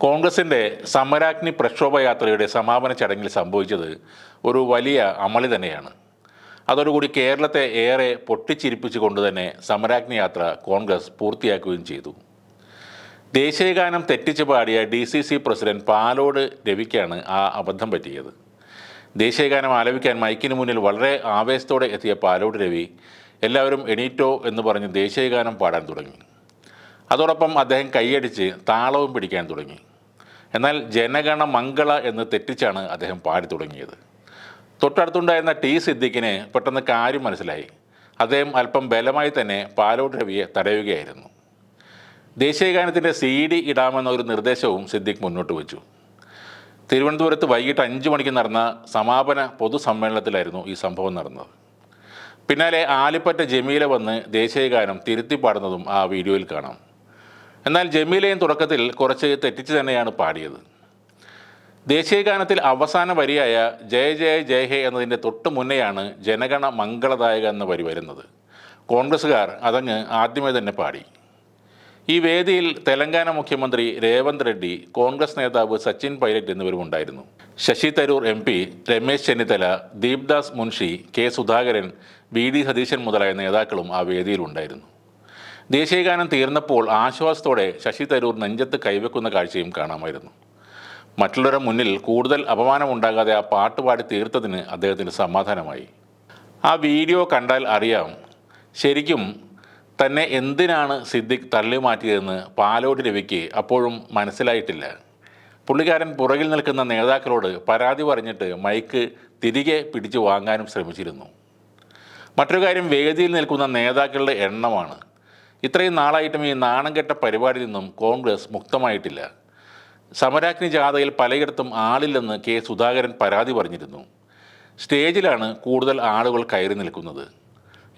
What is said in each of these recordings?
കോൺഗ്രസിന്റെ സമരാഗ്നി പ്രക്ഷോഭ യാത്രയുടെ സമാപന ചടങ്ങിൽ സംഭവിച്ചത് ഒരു വലിയ അമളി തന്നെയാണ്. അതോടുകൂടി കേരളത്തെ ഏറെ പൊട്ടിച്ചിരിപ്പിച്ചുകൊണ്ട് തന്നെ സമരാഗ്നി യാത്ര കോൺഗ്രസ് പൂർത്തിയാക്കുകയും ചെയ്തു. ദേശീയഗാനം തെറ്റിച്ച് പാടിയ D C C president Palode രവിക്കാണ് ആ അബദ്ധം പറ്റിയത്. ദേശീയഗാനം ആലപിക്കാൻ മൈക്കിന് മുന്നിൽ വളരെ ആവേശത്തോടെ എത്തിയ പാലോട് രവി എല്ലാവരും എണീറ്റോ എന്ന് പറഞ്ഞ് ദേശീയഗാനം പാടാൻ തുടങ്ങി. അതോടൊപ്പം അദ്ദേഹം കൈയടിച്ച് താളവും പിടിക്കാൻ തുടങ്ങി. എന്നാൽ ജനഗണ മംഗള എന്ന് തെറ്റിച്ചാണ് അദ്ദേഹം പാടി തുടങ്ങിയത്. തൊട്ടടുത്തുണ്ടായിരുന്ന ടി സിദ്ദിഖിന് പെട്ടെന്ന് കാര്യം മനസ്സിലായി. അദ്ദേഹം അല്പം ബലമായി തന്നെ പാലോട് രവിയെ തടയുകയായിരുന്നു. ദേശീയഗാനത്തിന്റെ സി ഡി ഇടാമെന്ന ഒരു നിർദ്ദേശവും സിദ്ദിഖ് മുന്നോട്ട് വെച്ചു. തിരുവനന്തപുരത്ത് വൈകിട്ട് അഞ്ച് മണിക്ക് നടന്ന സമാപന പൊതുസമ്മേളനത്തിലായിരുന്നു ഈ സംഭവം നടന്നത്. പിന്നാലെ ആലിപ്പറ്റ ജമീല വന്ന് ദേശീയഗാനം തിരുത്തി പാടുന്നതും ആ വീഡിയോയിൽ കാണാം. എന്നാൽ ജമീലയും തുടക്കത്തിൽ കുറച്ച് തെറ്റിച്ച് തന്നെയാണ് പാടിയത്. ദേശീയഗാനത്തിൽ അവസാന വരിയായ ജയ ജയ ജയ ഹേ എന്നതിന്റെ തൊട്ട് മുന്നെയാണ് ജനഗണ മംഗളദായക എന്ന വരി വരുന്നത്. കോൺഗ്രസ്സുകാർ അതങ്ങ് ആദ്യമേ തന്നെ പാടി. ഈ വേദിയിൽ തെലങ്കാന മുഖ്യമന്ത്രി രേവന്ത് റെഡ്ഡി കോൺഗ്രസ് നേതാവ് സച്ചിൻ പൈലറ്റ് എന്നിവരും ഉണ്ടായിരുന്നു. Shashi Tharoor M P Ramesh Chennithala Deepdas Munshi K Sudhakaran V D Satheesan മുതലായ നേതാക്കളും ആ വേദിയിലുണ്ടായിരുന്നു ദേശീയഗാനം തീർന്നപ്പോൾ ആശ്വാസത്തോടെ ശശി തരൂർ നെഞ്ചത്ത് കൈവെക്കുന്ന കാഴ്ചയും കാണാമായിരുന്നു. മറ്റുള്ളവരുടെ മുന്നിൽ കൂടുതൽ അപമാനമുണ്ടാകാതെ ആ പാട്ട് പാടി തീർത്തതിന് അദ്ദേഹത്തിന് സമാധാനമായി. ആ വീഡിയോ കണ്ടാൽ അറിയാം ശരിക്കും തന്നെ എന്തിനാണ് സിദ്ദിഖ് തള്ളി മാറ്റിയതെന്ന് പാലോട് രവിക്ക് അപ്പോഴും മനസ്സിലായിട്ടില്ല. പുള്ളിക്കാരൻ പുറകിൽ നിൽക്കുന്ന നേതാക്കളോട് പരാതി പറഞ്ഞിട്ട് മൈക്ക് തിരികെ പിടിച്ചു വാങ്ങാനും ശ്രമിച്ചിരുന്നു. മറ്റൊരു കാര്യം വേദിയിൽ നിൽക്കുന്ന നേതാക്കളുടെ എണ്ണമാണ്. ഇത്രയും നാളായിട്ടും ഈ നാണം കെട്ട പരിപാടിയിൽ നിന്നും കോൺഗ്രസ് മുക്തമായിട്ടില്ല. സമരാഗ്നി ജാഥയിൽ പലയിടത്തും ആളില്ലെന്ന് കെ സുധാകരൻ പരാതി പറഞ്ഞിരുന്നു. സ്റ്റേജിലാണ് കൂടുതൽ ആളുകൾ കയറി നിൽക്കുന്നത്.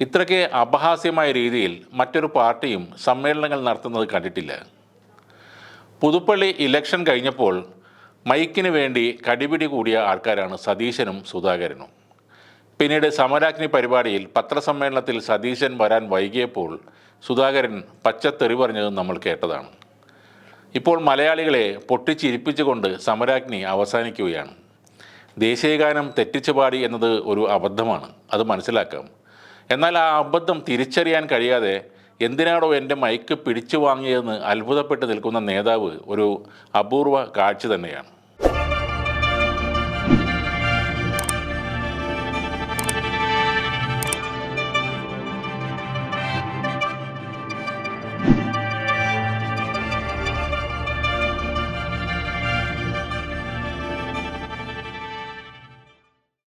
ഇത്രയ്ക്ക് അപഹാസ്യമായ രീതിയിൽ മറ്റൊരു പാർട്ടിയും സമ്മേളനങ്ങൾ നടത്തുന്നത് കണ്ടിട്ടില്ല. പുതുപ്പള്ളി ഇലക്ഷൻ കഴിഞ്ഞപ്പോൾ മൈക്കിന് വേണ്ടി കടിപിടി കൂടിയ ആൾക്കാരാണ് സതീശനും സുധാകരനും. പിന്നീട് സമരാഗ്നി പരിപാടിയിൽ പത്രസമ്മേളനത്തിൽ സതീശൻ വരാൻ വൈകിയപ്പോൾ സുധാകരൻ പച്ചത്തെറി പറഞ്ഞതും നമ്മൾ കേട്ടതാണ്. ഇപ്പോൾ മലയാളികളെ പൊട്ടിച്ചിരിപ്പിച്ചുകൊണ്ട് സമരാഗ്നി അവസാനിക്കുകയാണ്. ദേശീയഗാനം തെറ്റിച്ചു പാടി എന്നത് ഒരു അബദ്ധമാണ് അത് മനസ്സിലാക്കാം. എന്നാൽ ആ അബദ്ധം തിരിച്ചറിയാൻ കഴിയാതെ എന്തിനാണോ എന്റെ മൈക്ക് പിടിച്ചു വാങ്ങിയതെന്ന് അത്ഭുതപ്പെട്ട് നിൽക്കുന്ന നേതാവ് ഒരു അപൂർവ കാഴ്ച തന്നെയാണ്.